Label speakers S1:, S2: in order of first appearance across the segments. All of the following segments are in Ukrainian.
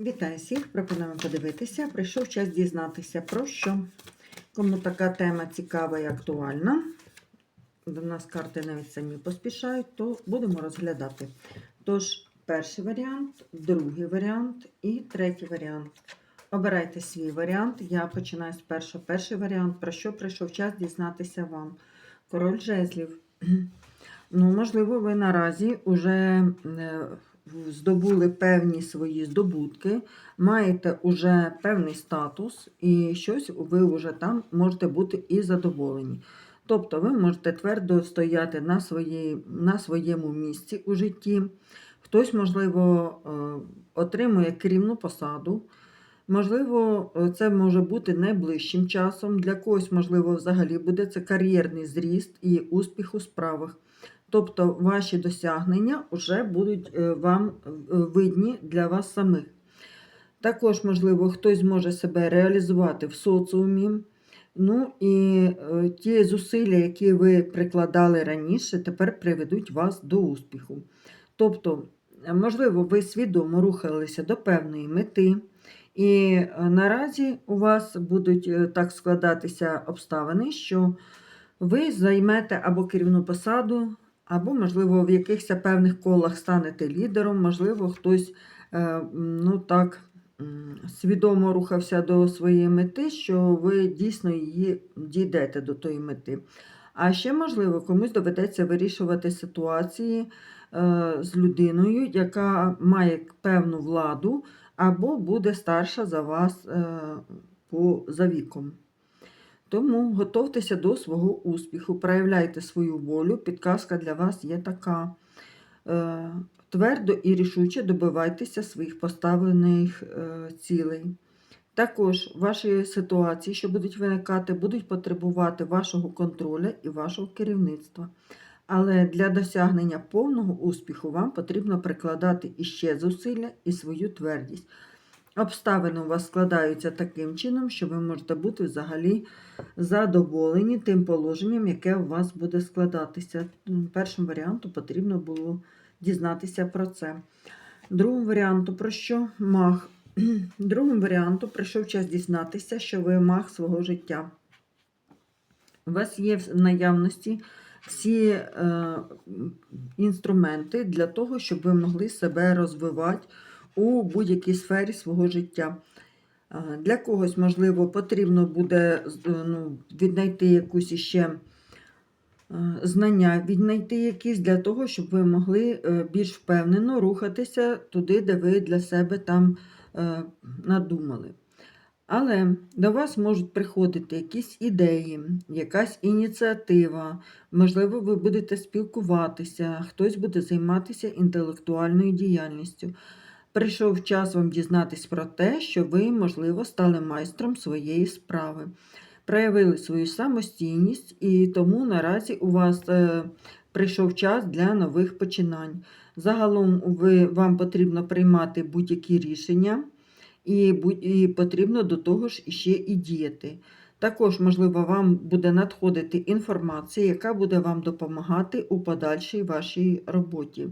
S1: Вітаю всіх! Пропонуємо подивитися. Прийшов час дізнатися про що. Кому така тема цікава і актуальна. До нас карти навіть самі поспішають, то будемо розглядати. Тож, перший варіант, другий варіант і третій варіант. Обирайте свій варіант. Я починаю з першого. Перший варіант, про що прийшов час дізнатися вам. Король жезлів. Ну, можливо, ви наразі вже здобули певні свої здобутки, маєте вже певний статус, і щось ви вже там можете бути і задоволені. Тобто ви можете твердо стояти на, своїй, на своєму місці у житті. Хтось, можливо, е, отримує керівну посаду. Можливо, це може бути найближчим часом. Для когось, можливо, взагалі буде це кар'єрний зріст і успіх у справах. Тобто ваші досягнення вже будуть е, вам е, видні для вас самих. Також, можливо, хтось зможе себе реалізувати в соціумі. Ну і е, ті зусилля, які ви прикладали раніше, тепер приведуть вас до успіху. Тобто, можливо, ви свідомо рухалися до певної мети. І наразі у вас будуть так складатися обставини, що ви займете або керівну посаду, або, можливо, в якихось певних колах станете лідером, можливо, хтось е, ну так, свідомо рухався до своєї мети, що ви дійсно її дійдете до тої мети. А ще, можливо, комусь доведеться вирішувати ситуації е, з людиною, яка має певну владу, або буде старша за вас е, по за віком. Тому готовтеся до свого успіху, проявляйте свою волю. Підказка для вас є така. Е, твердо і рішуче добивайтеся своїх поставлених е, цілей. Також ваші ситуації, що будуть виникати, будуть потребувати вашого контролю і вашого керівництва. Але для досягнення повного успіху вам потрібно прикладати іще зусилля і свою твердість. Обставини у вас складаються таким чином, що ви можете бути взагалі задоволені тим положенням, яке у вас буде складатися. Першим варіанту потрібно було дізнатися про це. Другим варіанту, про що маг? Другим варіанту прийшов час дізнатися, що ви маг свого життя. У вас є в наявності всі е, інструменти для того, щоб ви могли себе розвивати у будь-якій сфері свого життя. Для когось, можливо, потрібно буде е, ну, віднайти якусь іще е, знання, віднайти якісь для того, щоб ви могли е, більш впевнено рухатися туди, де ви для себе там надумали. Але до вас можуть приходити якісь ідеї, якась ініціатива, можливо, ви будете спілкуватися, хтось буде займатися інтелектуальною діяльністю. Прийшов час вам дізнатись про те, що ви, можливо, стали майстром своєї справи, проявили свою самостійність, і тому наразі у вас е, прийшов час для нових починань. Загалом ви, вам потрібно приймати будь-які рішення, і, і потрібно до того ж іще і діяти. Також, можливо, вам буде надходити інформація, яка буде вам допомагати у подальшій вашій роботі.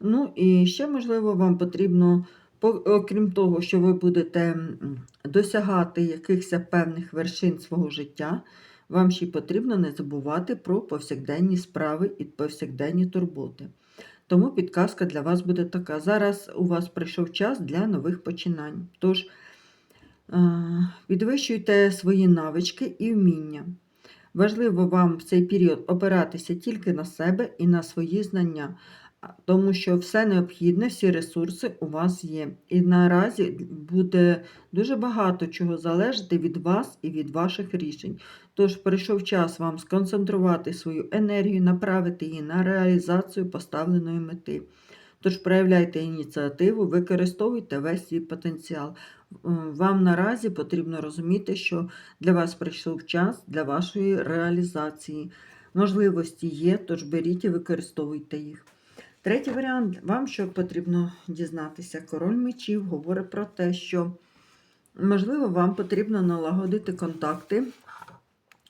S1: Ну і ще, можливо, вам потрібно, окрім того, що ви будете досягати якихось певних вершин свого життя, вам ще потрібно не забувати про повсякденні справи і повсякденні турботи. Тому підказка для вас буде така. Зараз у вас прийшов час для нових починань. Тож, підвищуйте свої навички і вміння. Важливо вам в цей період опиратися тільки на себе і на свої знання тому що все необхідне, всі ресурси у вас є. І наразі буде дуже багато чого залежати від вас і від ваших рішень. Тож прийшов час вам сконцентрувати свою енергію, направити її на реалізацію поставленої мети. Тож проявляйте ініціативу, використовуйте весь свій потенціал. Вам наразі потрібно розуміти, що для вас прийшов час для вашої реалізації. Можливості є, тож беріть і використовуйте їх. Третій варіант, вам що потрібно дізнатися, король мечів говорить про те, що, можливо, вам потрібно налагодити контакти.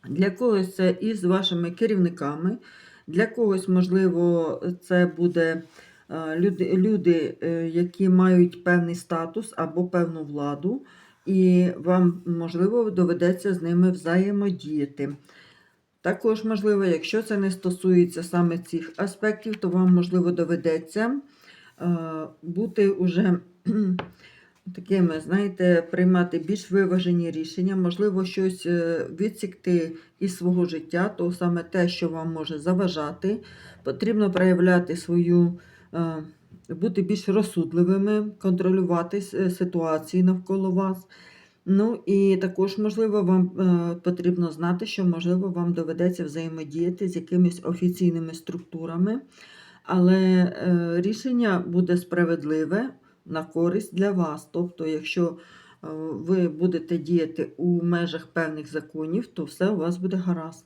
S1: Для когось це із вашими керівниками, для когось, можливо, це буде е, люди, люди, е, які мають певний статус або певну владу, і вам, можливо, доведеться з ними взаємодіяти. Також, можливо, якщо це не стосується саме цих аспектів, то вам, можливо, доведеться е, бути уже такими, знаєте, приймати більш виважені рішення, можливо, щось е, відсікти із свого життя, то саме те, що вам може заважати, потрібно проявляти свою, е, бути більш розсудливими, контролювати ситуації навколо вас. Ну і також, можливо, вам е, потрібно знати, що, можливо, вам доведеться взаємодіяти з якимись офіційними структурами, але е, рішення буде справедливе на користь для вас. Тобто, якщо е, ви будете діяти у межах певних законів, то все у вас буде гаразд.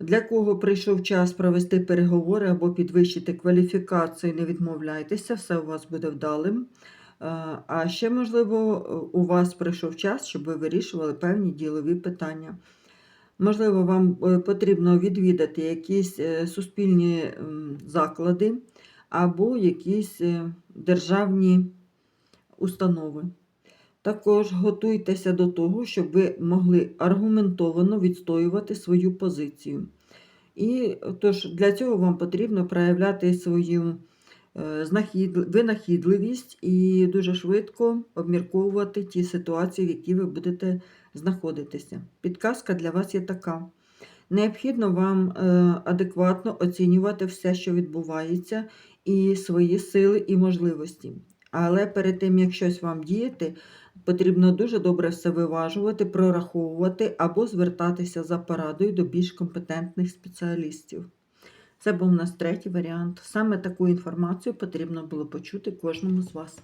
S1: Для кого прийшов час провести переговори або підвищити кваліфікацію, не відмовляйтеся, все у вас буде вдалим. Е, А ще, можливо, у вас прийшов час, щоб ви вирішували певні ділові питання. Можливо, вам е, потрібно відвідати якісь е, суспільні заклади або якісь державні установи. Також готуйтеся до того, щоб ви могли аргументовано відстоювати свою позицію. І тож для цього вам потрібно проявляти свою винахідливість і дуже швидко обмірковувати ті ситуації, в які ви будете знаходитися. Підказка для вас є така. Необхідно вам е, адекватно оцінювати все, що відбувається, і свої сили і можливості. Але перед тим, як щось вам діяти, потрібно дуже добре все виважувати, прораховувати або звертатися за порадою до більш компетентних спеціалістів. Це був у нас третій варіант. Саме таку інформацію потрібно було почути кожному з вас.